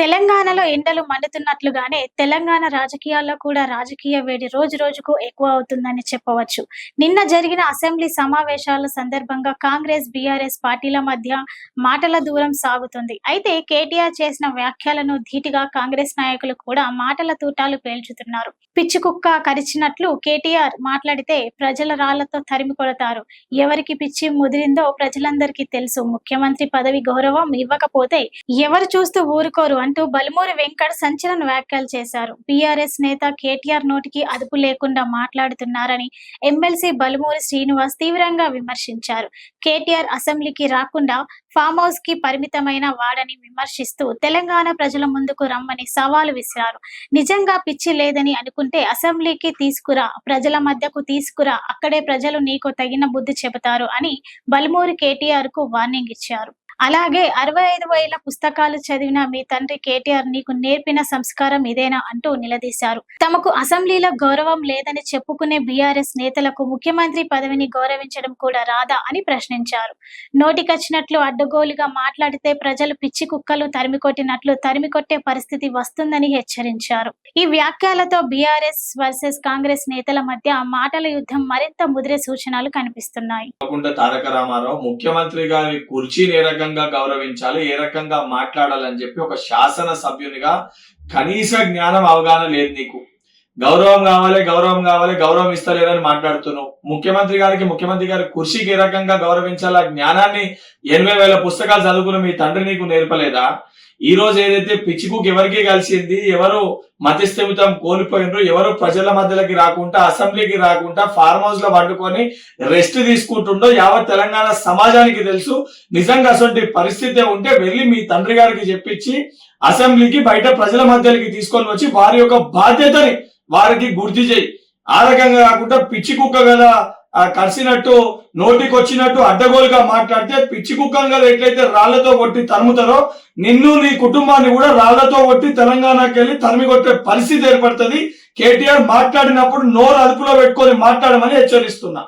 తెలంగాణలో ఎండలు మండుతున్నట్లుగానే తెలంగాణ రాజకీయాల్లో కూడా రాజకీయ వేడి రోజు రోజుకు ఎక్కువ అవుతుందని చెప్పవచ్చు. నిన్న జరిగిన అసెంబ్లీ సమావేశాల సందర్భంగా కాంగ్రెస్ బీఆర్ఎస్ పార్టీల మధ్య మాటల దూరం సాగుతుంది. అయితే కేటీఆర్ చేసిన వ్యాఖ్యలను ధీటుగా కాంగ్రెస్ నాయకులు కూడా మాటల తూటాలు పేల్చుతున్నారు. పిచ్చి కుక్క కరిచినట్లు కేటీఆర్ మాట్లాడితే ప్రజల రాళ్ళతో తరిమి కొడతారు. ఎవరికి పిచ్చి ముదిరిందో ప్రజలందరికీ తెలుసు. ముఖ్యమంత్రి పదవి గౌరవం ఇవ్వకపోతే ఎవరు చూస్తూ ఊరుకోరు అని అంటూ బలుమూరి వెంకట్ సంచలన వ్యాఖ్యలు చేశారు. బీఆర్ఎస్ నేత కేటీఆర్ నోటికి అదుపు లేకుండా మాట్లాడుతున్నారని ఎమ్మెల్సీ బలుమూరి శ్రీనివాస్ తీవ్రంగా విమర్శించారు. కేటీఆర్ అసెంబ్లీకి రాకుండా ఫామ్ హౌస్కి పరిమితమైన వాడని విమర్శిస్తూ తెలంగాణ ప్రజల ముందుకు రమ్మని సవాలు విసిరారు. నిజంగా పిచ్చి లేదని అనుకుంటే అసెంబ్లీకి తీసుకురా ప్రజల మధ్యకు తీసుకురా అక్కడే ప్రజలు నీకు తగిన బుద్ధి చెబుతారు అని బలుమూరి కేటీఆర్కు వార్నింగ్ ఇచ్చారు. అలాగే అరవై ఐదు వేల పుస్తకాలు చదివిన మీ తండ్రి కేటీఆర్ నీకు నేర్పిన సంస్కారం ఇదేనా అంటూ నిలదీశారు. తమకు అసెంబ్లీలో గౌరవం లేదని చెప్పుకునే బీఆర్ఎస్ నేతలకు ముఖ్యమంత్రి పదవిని గౌరవించడం కూడా రాదా అని ప్రశ్నించారు. నోటికొచ్చినట్లు అడ్డగోలుగా మాట్లాడితే ప్రజలు పిచ్చి కుక్కలు తరిమి కొట్టినట్లు తరిమి కొట్టే పరిస్థితి వస్తుందని హెచ్చరించారు. ఈ వ్యాఖ్యలతో బీఆర్ఎస్ వర్సెస్ కాంగ్రెస్ నేతల మధ్య మాటల యుద్ధం మరింత ముదిరే సూచనలు కనిపిస్తున్నాయి. తారక రామారావు ముఖ్యమంత్రి గారి కుర్చీ ఏ రకంగా గౌరవించాలి ఏ రకంగా మాట్లాడాలని చెప్పి ఒక శాసన సభ్యునిగా కనీస జ్ఞానం అవగాహన లేదు నీకు. గౌరవం కావాలి గౌరవం కావాలి గౌరవం ఇస్తలేరని మాట్లాడుతున్నావు. ముఖ్యమంత్రి గారికి ముఖ్యమంత్రి గారి కుర్చీకి ఏ రకంగా గౌరవించాలా? జ్ఞానాన్ని ఎనభై వేల పుస్తకాలు చదువుకున్న మీ తండ్రి నీకు నేర్పలేదా? ఈ రోజు ఏదైతే పిచ్చికుకి ఎవరికి కలిసింది ఎవరు మతిస్థిమితం కోల్పోయినరు ఎవరు ప్రజల మధ్యలోకి రాకుండా అసెంబ్లీకి రాకుండా ఫార్మ్ హౌస్లో వండుకొని రెస్ట్ తీసుకుంటుండో యావత్ తెలంగాణ సమాజానికి తెలుసు నిజంగా అటువంటి పరిస్థితి ఉంటే వెళ్ళి మీ తండ్రి గారికి చెప్పించి అసెంబ్లీకి బయట ప్రజల మధ్యలోకి తీసుకొని వచ్చి వారి యొక్క బాధ్యతని వారికి గుర్తు చేయి. ఆ రకంగా కాకుండా పిచ్చి కుక్క కదా కరిసినట్టు నోటికి వచ్చినట్టు అడ్డగోలుగా మాట్లాడితే పిచ్చి కుక్కను కదా ఎట్లయితే రాళ్ళతో కొట్టి తరుముతారో నిన్ను నీ కుటుంబాన్ని కూడా రాళ్ళతో కొట్టి తెలంగాణకి వెళ్ళి తరిమి కొట్టే పరిస్థితి ఏర్పడుతుంది. కేటీఆర్ మాట్లాడినప్పుడు నోరు అదుపులో పెట్టుకొని మాట్లాడమని హెచ్చరిస్తున్నా.